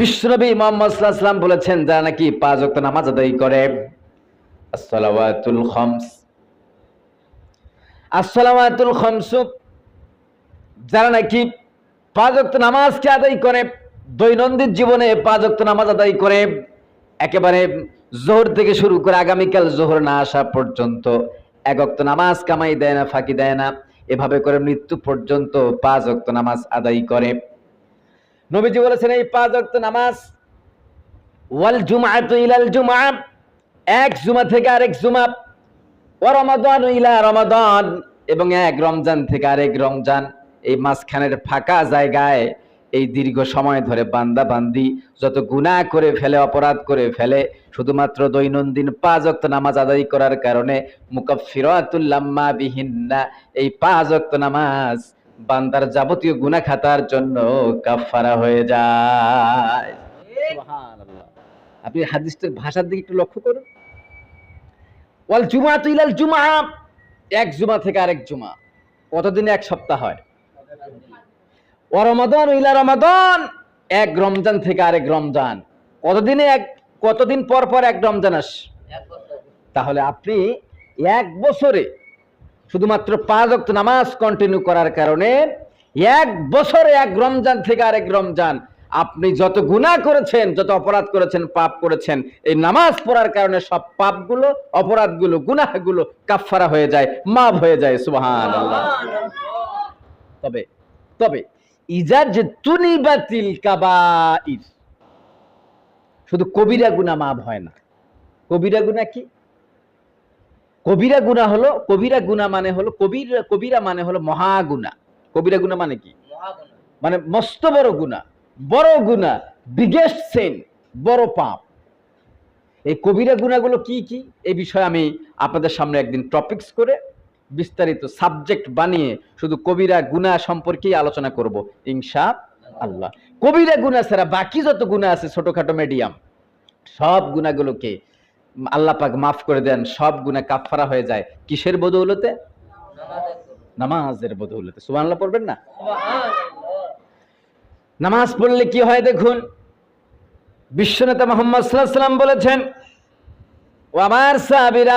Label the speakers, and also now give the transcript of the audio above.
Speaker 1: বিশ্বনবী মোহাম্মদ সাল্লাল্লাহু সাল্লাম বলেছেন, যারা নাকি পাঁচ ওয়াক্ত নামাজ আদায় করে যারা নাকি পাঁচ ওয়াক্ত নামাজকে আদায় করে, দৈনন্দিন জীবনে পাঁচ ওয়াক্ত নামাজ আদায় করে, একেবারে জোহর থেকে শুরু করে আগামীকাল জোহর না আসা পর্যন্ত এক ওয়াক্ত নামাজ কামাই দেয় না, ফাঁকি দেয় না, এভাবে করে মৃত্যু পর্যন্ত পাঁচ ওয়াক্ত নামাজ আদায় করে। নবীজি বলেছেন, এই পাঁচ ওয়াক্ত নামাজ, ওয়াল জুমআতু ইলাল জুমআ এক জুমা থেকে আরেক জুমা ও রমাদান ইলা রমাদান, এবং এক রমজান থেকে আরেক রমজান। এই মাঝখানের ফাঁকা জায়গায় এই দীর্ঘ সময় ধরে বান্দা বান্দি যত গুনাহ করে ফেলে, অপরাধ করে ফেলে, শুধুমাত্র দৈনন্দিন পাঁচ ওয়াক্ত নামাজ আদায় করার কারণে মুকাফফিরাতুল্লাম্মা বিহিন্না, এই পাঁচ ওয়াক্ত নামাজ বান্দার যাবতীয় গুনা খাতার জন্য কাফফারা হয়ে যায়। আপনি হাদিসটার ভাষার দিকে একটু লক্ষ্য করুন। ওয়াল জুমাতু ইলাল জুমআ এক জুমা থেকে আরেক জুমা। কতদিনে এক সপ্তাহ হয়? ও রমাদান ইলা রমাদান এক রমজান থেকে আরেক রমজান। কতদিনে এক কতদিন পর পর এক রমজান আস? তাহলে আপনি এক বছরে শুধুমাত্র পাঁচ ওয়াক্ত নামাজ কন্টিনিউ করার কারণে এক বছরে এক রমজান থেকে আরেক রমজান, আপনি যত গুনাহ করেছেন, যত অপরাধ করেছেন, পাপ করেছেন, এই নামাজ পড়ার কারণে সব পাপগুলো, অপরাধগুলো, গুনাহগুলো কাফফারা হয়ে যায়, মাফ হয়ে যায়, সুবহানাল্লাহ। তবে তবে ইজার যে তুনিবাতিল কাবাইর। শুধু কবিরা গুনাহ মাফ হয় না। কবিরা গুনাহ কি? কবিরা গুনাহ হলো কবিরা গুনাহ মানে হলো কবিরা কবিরা মানে হলো মহাগুনা কবিরা গুনাহ মানে কি? মানে মস্ত বড় গুণা। বড় গুণা বিগেস্ট সেন বড় পাপ। এই কবিরা গুণাগুলো কি কি? এই বিষয়ে আমি আপনাদের সামনে একদিন টপিকস করে বিস্তারিত সাবজেক্ট বানিয়ে শুধু কবিরা গুণা সম্পর্কেই আলোচনা করব ইনশা আল্লাহ কবিরা গুণা ছাড়া বাকি যত গুণা আছে ছোটখাটো মিডিয়াম সব গুণাগুলোকে আল্লাহ পাক মাফ করে দেন, সব গুণা কাফফারা হয়ে যায়। কিসের বদৌলতে? নামাজের বদৌলতে। সুবহানাল্লাহ পড়বেন না? নামাজ পড়লে কি হয় দেখুন, বিশ্বনেতা মোহাম্মদ আলাইহি সাল্লাম বলেছেন ও আমার সাহাবীরা